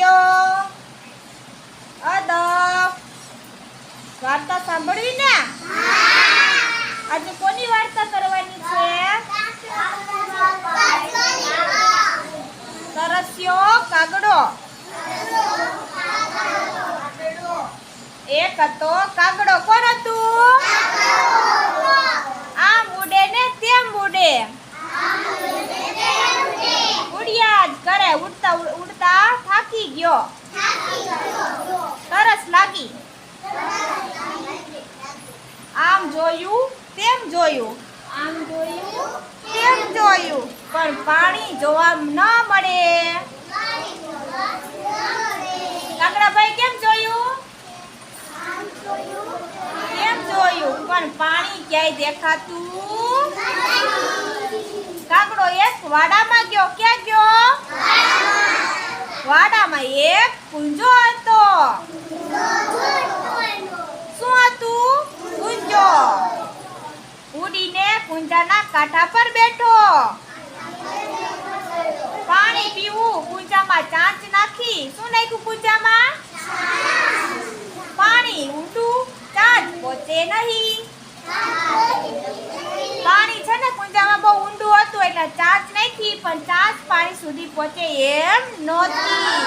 ગયો અદબ. વાર્તા સાંભળવી ને? આજે કોની વાર્તા કરવાની છે? તરસ્યો કાગડો. એક હતો કાગડો. કોણ હતું? ઉડતા ઉડ- થાકી ગયો. તરસ લાગી. આમ જોયું તેમ જોયું. આમ જોયું તેમ જોયું. પણ પાણી જોવા ન મળે. કાકડાભાઈ કેમ જોયું? કેમ જોયું? પણ પાણી ક્યાંય દેખાતું કાકડો એક વાડામાં ગયો. ક્યાં ગયો? વાડામાં એક કુંજો હતો. શું હતું? કુંજો. ઉડીને કુંજાના કાંઠા પર બેઠો. પાણી પીવું, કુંજામાં ચાંચ નાખી. શું નાખ્યું કુંજામાં? પાણી. ઊંડું ચાંચ પોતે નહીં પાણી છે ને કુંજામાં બહુ ઊંડું હતું એટલે ચાંચ નાખી પણ સુધી પહોંચે એમ નહોતી.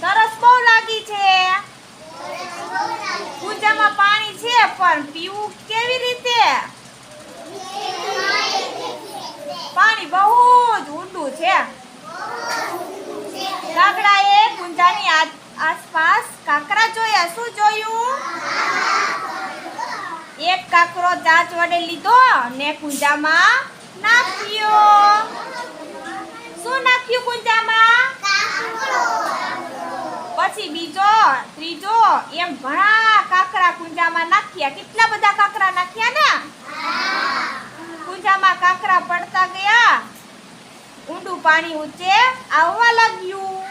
તરસ બહુ લાગી છે. પૂજામાં પાણી છે, પણ પીવું કેવી રીતે? પાણી બહુ જ ઊંડું છે. કાકડાએ કુંજાની આ- આસપાસ કાકરા જોયા. શું જોયું? એક કાકરો ચાંચ વડે લીધો ને કુંજામાં નાખ્યો શું નાખ્યું કુંજામાં? પછી બીજો, ત્રીજો, એમ ઘણા કાકરા કુંજામાં નાખ્યા. કેટલા બધા કાકરા નાખ્યા ને? કુંજામાં કાકરા પડતા ગયા. ઊંડું પાણી ઊંચે આવવા લાગ્યું.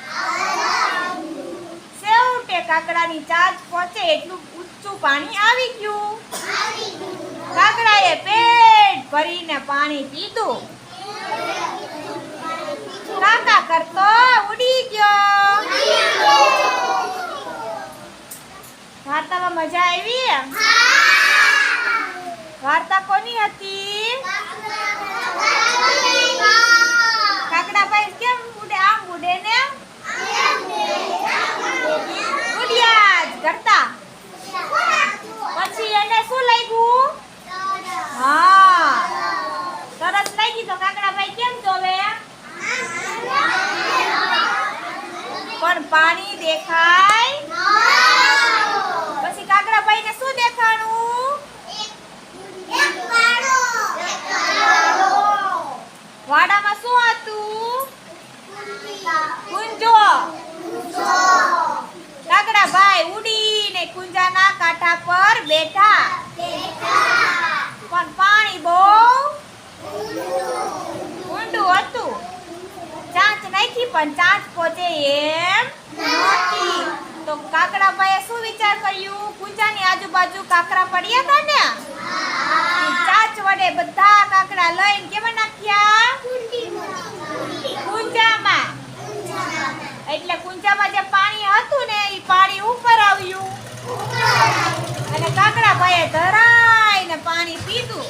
છેવટે કાકડાની ચાર્જ પહોંચે એટલું ઊંચું પાણી આવી ગયું. કાકડાએ પેટ ભરીને પાણી પીધું. કાકા કરતો ઉડી ગયો. વાર્તામાં મજા આવી વાર્તા કોની હતી કાકડાભાઈ કેમ ઉડે આમ ઉડે ને ઉડ્યા જ કરતા પછી એને શું લાગ્યું હા તરસ લાગી તો કાકડાભાઈ કેમ શું હતું? કુંજો. કાકડાભાઈ ઉડીને કુંજાના કાંઠા પર બેઠા. પણ પાણી બહુ ઊંડું હતું ચાંચ નાખી પણ પહોંચે એમ નથી. તો કાકડાભાઈએ શું વિચાર કર્યું? કુંજાની આજુબાજુ કાકરા પડ્યા હતા ને? ચાંચ વડે બધા કાકડા લઈને કેમાં નાખ્યા? કુંજામાં. એટલે કુંજામાં જે પાણી હતું ને એ પાણી ઉપર આવ્યું. અને કાકડા ભાઈએ ધરાઈને પાણી પીધું.